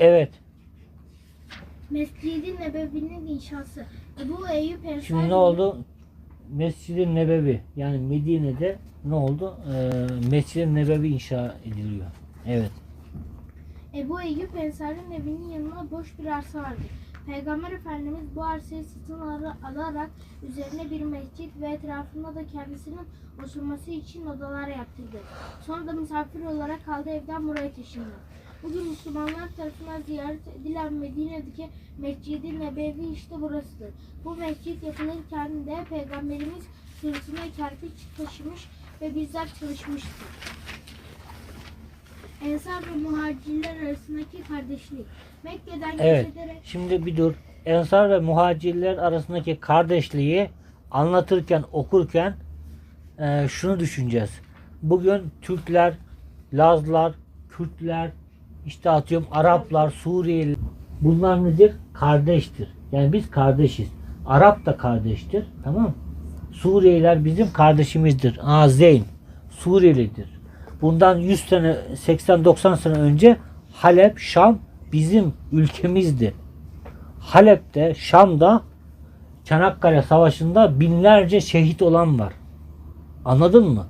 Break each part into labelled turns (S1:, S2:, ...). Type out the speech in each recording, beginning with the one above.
S1: Evet.
S2: Mescid-i Nebevi'nin inşası. Ebu Eyyub Ensari
S1: Şimdi ne oldu? Mescid-i Nebevi yani Medine'de ne oldu? Ee, Mescid-i Nebevi inşa ediliyor. Evet.
S2: Ebu Eyyub Ensari'nin evinin yanına boş bir arsa vardı. Peygamber Efendimiz bu arsayı satın al- alarak üzerine bir mescit ve etrafında da kendisinin oturması için odalar yaptırdı. Sonra da misafir olarak kaldığı evden buraya taşındı. Bugün Müslümanlar tarafından ziyaret edilen Medine'deki Mescid-i Nebevi işte burasıdır. Bu mescit yapılırken de Peygamberimiz sırtına kerpiç taşımış ve bizzat çalışmıştır. Ensar ve muhacirler arasındaki kardeşlik. Mekke'den
S1: Evet.
S2: göç ederek
S1: Şimdi bir dur. Ensar ve muhacirler arasındaki kardeşliği anlatırken, okurken e, şunu düşüneceğiz. Bugün Türkler, Lazlar, Kürtler, işte atıyorum Araplar, Suriyeli bunlar nedir? Kardeştir. Yani biz kardeşiz. Arap da kardeştir. Tamam mı? Suriyeliler bizim kardeşimizdir. Aa Zeyn Suriyelidir. Bundan 100 sene 80-90 sene önce Halep, Şam bizim ülkemizdi. Halep'te, Şam'da Çanakkale Savaşı'nda binlerce şehit olan var. Anladın mı?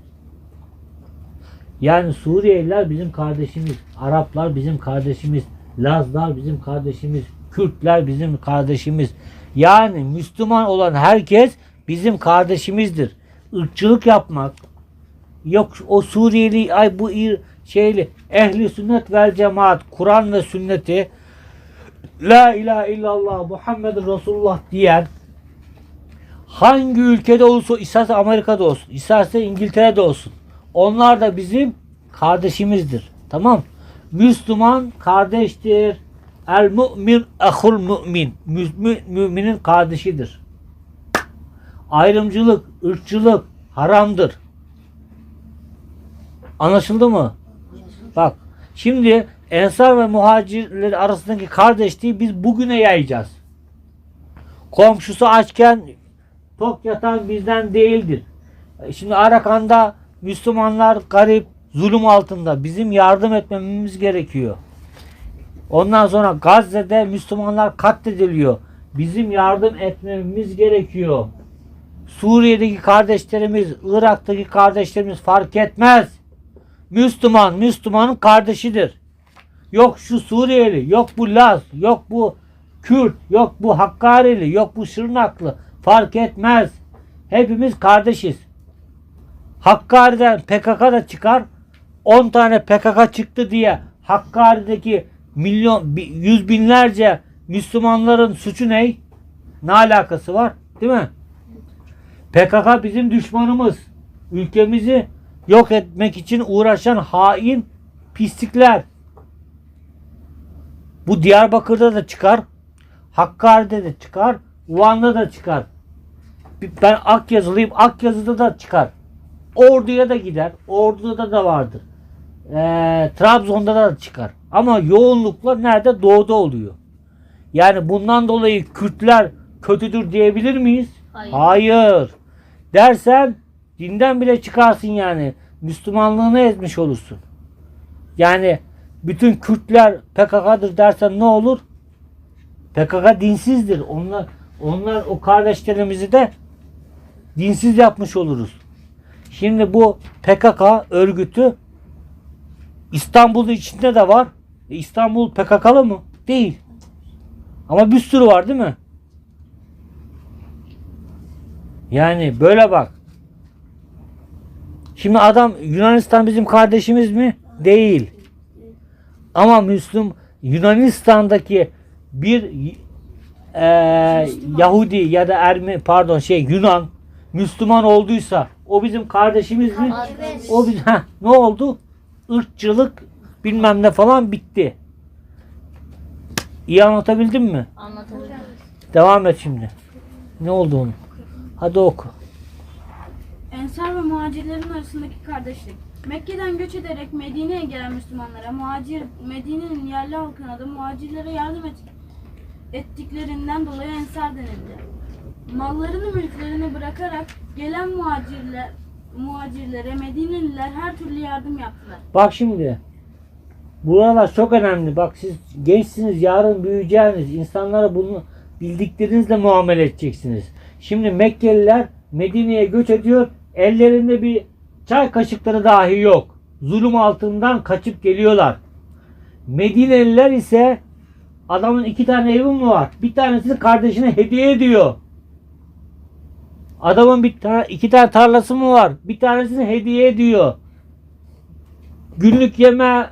S1: Yani Suriyeliler bizim kardeşimiz, Araplar bizim kardeşimiz, Lazlar bizim kardeşimiz, Kürtler bizim kardeşimiz. Yani Müslüman olan herkes bizim kardeşimizdir. Irkçılık yapmak, yok o Suriyeli ay bu şeyli ehli sünnet vel cemaat Kur'an ve sünneti La ilahe illallah Muhammed Resulullah diyen hangi ülkede olursa isterse Amerika'da olsun, isterse İngiltere'de olsun. Onlar da bizim kardeşimizdir. Tamam? Müslüman kardeştir. El mümin ahul mümin. Mümin müminin kardeşidir. Ayrımcılık, ırkçılık haramdır. Anlaşıldı mı? Bak şimdi ensar ve muhacirler arasındaki kardeşliği biz bugüne yayacağız. Komşusu açken tok yatan bizden değildir. E, Şimdi Arakan'da Müslümanlar garip, zulüm altında. Bizim yardım etmemiz gerekiyor. Ondan sonra Gazze'de Müslümanlar katlediliyor. Bizim yardım etmemiz gerekiyor. Suriye'deki kardeşlerimiz, Irak'taki kardeşlerimiz fark etmez. Müslüman, Müslümanın kardeşidir. Yok şu Suriyeli, yok bu Laz, yok bu Kürt, yok bu Hakkari'li, yok bu Şırnaklı. Fark etmez. Hepimiz kardeşiz. Hakkari'den PKK da çıkar. 10 tane PKK çıktı diye Hakkari'deki milyon, yüz binlerce Müslümanların suçu ne? Ne alakası var? Değil mi? PKK bizim düşmanımız. Ülkemizi yok etmek için uğraşan hain pislikler. Bu Diyarbakır'da da çıkar. Hakkari'de de çıkar. Van'da da çıkar. Ben Akyazılıyım. Akyazı'da da çıkar. Ordu'ya da gider. Ordu'da da vardır. Ee, Trabzon'da da çıkar. Ama yoğunlukla nerede? Doğuda oluyor. Yani bundan dolayı Kürtler kötüdür diyebilir miyiz?
S2: Hayır.
S1: Hayır. Dersen dinden bile çıkarsın yani. Müslümanlığını ezmiş olursun. Yani bütün Kürtler PKK'dır dersen ne olur? PKK dinsizdir. Onlar onlar o kardeşlerimizi de dinsiz yapmış oluruz. Şimdi bu PKK örgütü İstanbul'un içinde de var. E, İstanbul PKK'lı mı? Değil. Ama bir sürü var değil mi? Yani böyle bak. Şimdi adam Yunanistan bizim kardeşimiz mi? Değil. Ama Müslüm Yunanistan'daki bir e, Yahudi ya da Ermeni pardon şey Yunan Müslüman olduysa o bizim kardeşimiz mi?
S2: Evet.
S1: O biz Heh, ne oldu? Irkçılık bilmem ne falan bitti. İyi anlatabildim mi?
S3: Anlatabilirim.
S1: Devam et şimdi. Ne oldu onun? Hadi oku.
S4: Ensar ve muhacirlerin arasındaki kardeşlik. Mekke'den göç ederek Medine'ye gelen Müslümanlara muhacir Medine'nin yerli halkına da muhacirlere yardım et, ettiklerinden dolayı ensar denildi. Mallarını mülklerini bırakarak gelen muhacirler muhacirlere Medineliler her türlü yardım yaptılar.
S1: Bak şimdi. Buralar çok önemli. Bak siz gençsiniz, yarın büyüyeceğiniz. insanlara bunu bildiklerinizle muamele edeceksiniz. Şimdi Mekkeliler Medine'ye göç ediyor. Ellerinde bir çay kaşıkları dahi yok. Zulüm altından kaçıp geliyorlar. Medineliler ise adamın iki tane evi mi var? Bir tanesini kardeşine hediye ediyor. Adamın bir tane, iki tane tarlası mı var? Bir tanesini hediye ediyor. Günlük yeme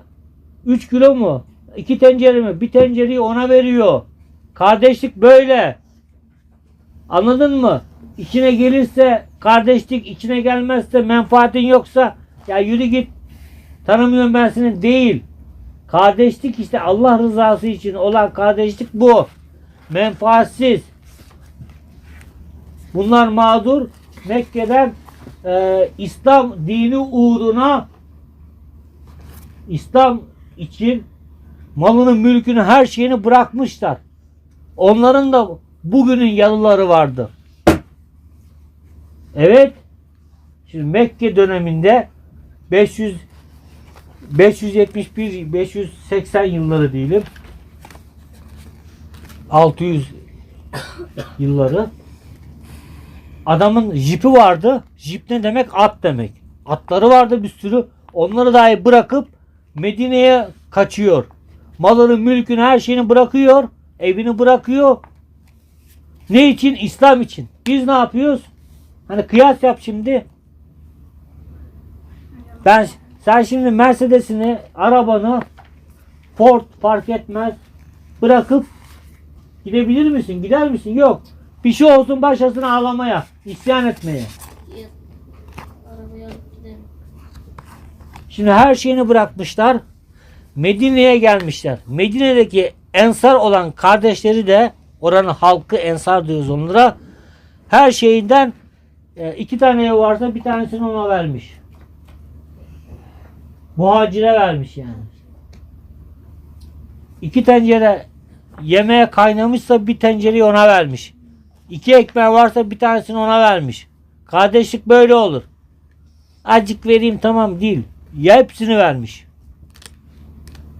S1: 3 kilo mu? 2 tencere mi? Bir tencereyi ona veriyor. Kardeşlik böyle. Anladın mı? İçine gelirse kardeşlik, içine gelmezse menfaatin yoksa ya yürü git. Tanımıyorum ben seni değil. Kardeşlik işte Allah rızası için olan kardeşlik bu. Menfaatsiz. Bunlar mağdur. Mekke'den e, İslam dini uğruna İslam için malını, mülkünü, her şeyini bırakmışlar. Onların da bugünün yalıları vardı. Evet. Şimdi Mekke döneminde 500 571 580 yılları diyelim. 600 yılları. Adamın jipi vardı. Jip ne demek? At demek. Atları vardı bir sürü. Onları dahi bırakıp Medine'ye kaçıyor. Malını, mülkünü, her şeyini bırakıyor. Evini bırakıyor. Ne için? İslam için. Biz ne yapıyoruz? Hani kıyas yap şimdi. Ben sen şimdi Mercedes'ini, arabanı Ford fark etmez bırakıp gidebilir misin? Gider misin? Yok. Bir şey olsun başlasın ağlamaya, isyan etmeye. Şimdi her şeyini bırakmışlar. Medine'ye gelmişler. Medine'deki ensar olan kardeşleri de oranın halkı ensar diyoruz onlara. Her şeyinden e, iki tane ev varsa bir tanesini ona vermiş. Muhacire vermiş yani. İki tencere yemeğe kaynamışsa bir tencereyi ona vermiş. İki ekmeği varsa bir tanesini ona vermiş. Kardeşlik böyle olur. Acık vereyim tamam değil. Ya hepsini vermiş.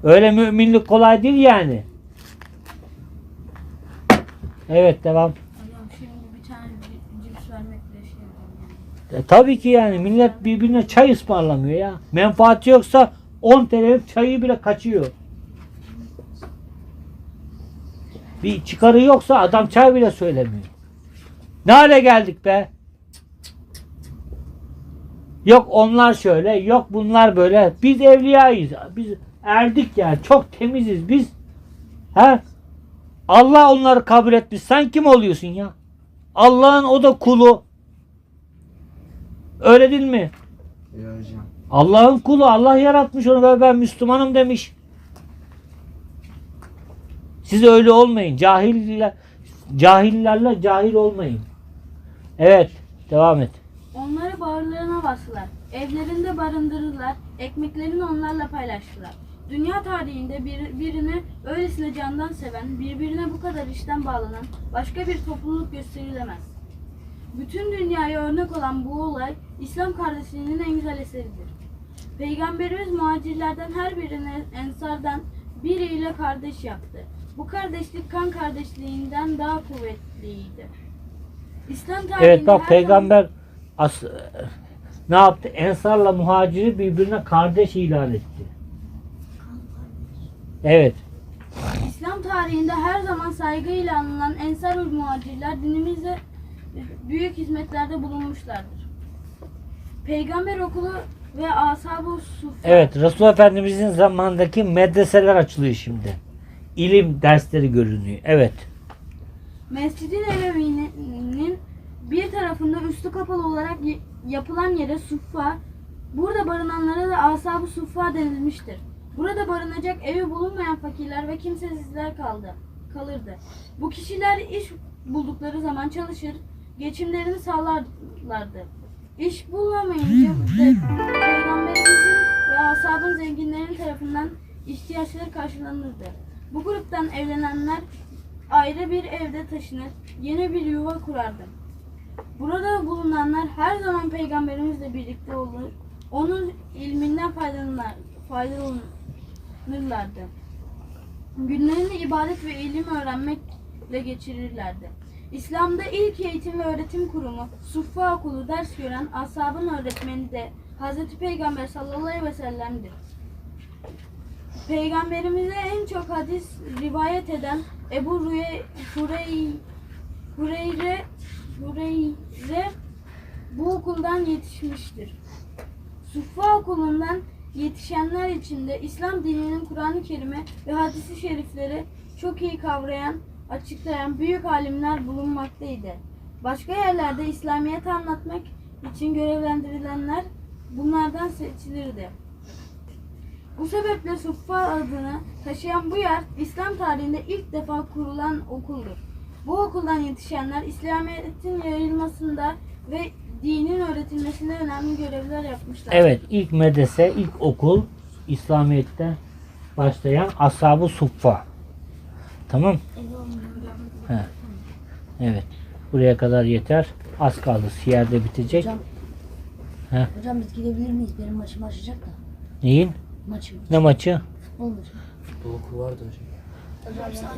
S1: Öyle müminlik kolay değil yani. Evet devam.
S4: Hocam şimdi bir tane şey yani.
S1: E, tabii ki yani millet birbirine çay ısmarlamıyor ya. Menfaati yoksa 10 TL'lik çayı bile kaçıyor. Bir çıkarı yoksa adam çay bile söylemiyor. Ne hale geldik be? Yok onlar şöyle, yok bunlar böyle. Biz evliyayız. Biz erdik yani. Çok temiziz biz. He? Allah onları kabul etmiş. Sen kim oluyorsun ya? Allah'ın o da kulu. Öyle değil mi?
S3: Ya.
S1: Allah'ın kulu. Allah yaratmış onu ve ben Müslümanım demiş. Siz öyle olmayın. Cahiller, cahillerle cahil olmayın. Evet. Devam et.
S4: Onları bağırlarına bastılar. Evlerinde barındırdılar. Ekmeklerini onlarla paylaştılar. Dünya tarihinde bir, birini öylesine candan seven, birbirine bu kadar işten bağlanan başka bir topluluk gösterilemez. Bütün dünyaya örnek olan bu olay İslam kardeşliğinin en güzel eseridir. Peygamberimiz muhacirlerden her birini ensardan biriyle kardeş yaptı. Bu kardeşlik kan kardeşliğinden daha kuvvetliydi. İslam tarihinde
S1: Evet bak
S4: her
S1: peygamber as, ne yaptı? Ensarla muhaciri birbirine kardeş ilan etti. Evet.
S4: İslam tarihinde her zaman saygıyla anılan ensar ve muhacirler dinimize büyük hizmetlerde bulunmuşlardır. Peygamber okulu ve ashab-ı suffa
S1: Evet. Resul Efendimizin zamanındaki medreseler açılıyor şimdi. İlim dersleri görünüyor. Evet.
S4: Mescid-i Nebevi'nin bir tarafında üstü kapalı olarak yapılan yere suffa, burada barınanlara da ashab-ı suffa denilmiştir. Burada barınacak evi bulunmayan fakirler ve kimsesizler kaldı, kalırdı. Bu kişiler iş buldukları zaman çalışır, geçimlerini sağlarlardı. İş bulamayınca de Peygamberimizin ve ashabın zenginlerin tarafından ihtiyaçları karşılanırdı. Bu gruptan evlenenler ayrı bir evde taşınır, yeni bir yuva kurardı. Burada bulunanlar her zaman peygamberimizle birlikte olur. Onun ilminden faydalanır, faydalanır. toplanırlardı. Günlerini ibadet ve ilim öğrenmekle geçirirlerdi. İslam'da ilk eğitim ve öğretim kurumu Suffa Okulu ders gören ashabın öğretmeni de Hz. Peygamber sallallahu aleyhi ve sellem'dir. Peygamberimize en çok hadis rivayet eden Ebu Hureyre, Hureyre bu okuldan yetişmiştir. Suffa okulundan yetişenler içinde İslam dininin Kur'an-ı Kerim'i ve hadisi şerifleri çok iyi kavrayan, açıklayan büyük alimler bulunmaktaydı. Başka yerlerde İslamiyet'i anlatmak için görevlendirilenler bunlardan seçilirdi. Bu sebeple Suffa adını taşıyan bu yer İslam tarihinde ilk defa kurulan okuldur. Bu okuldan yetişenler İslamiyet'in yayılmasında ve dinin öğretilmesinde önemli görevler yapmışlar.
S1: Evet ilk medrese, ilk okul İslamiyet'ten başlayan Ashab-ı Suffa. Tamam. He. Evet. Buraya kadar yeter. Az kaldı. Siyerde bitecek.
S3: Hocam.
S1: He.
S3: Hocam biz gidebilir miyiz? Benim maçım başlayacak da.
S1: Neyin?
S3: Maçım.
S1: Ne maçı?
S3: Futbol maçı.
S5: Bu okul vardı hocam.
S3: Hocam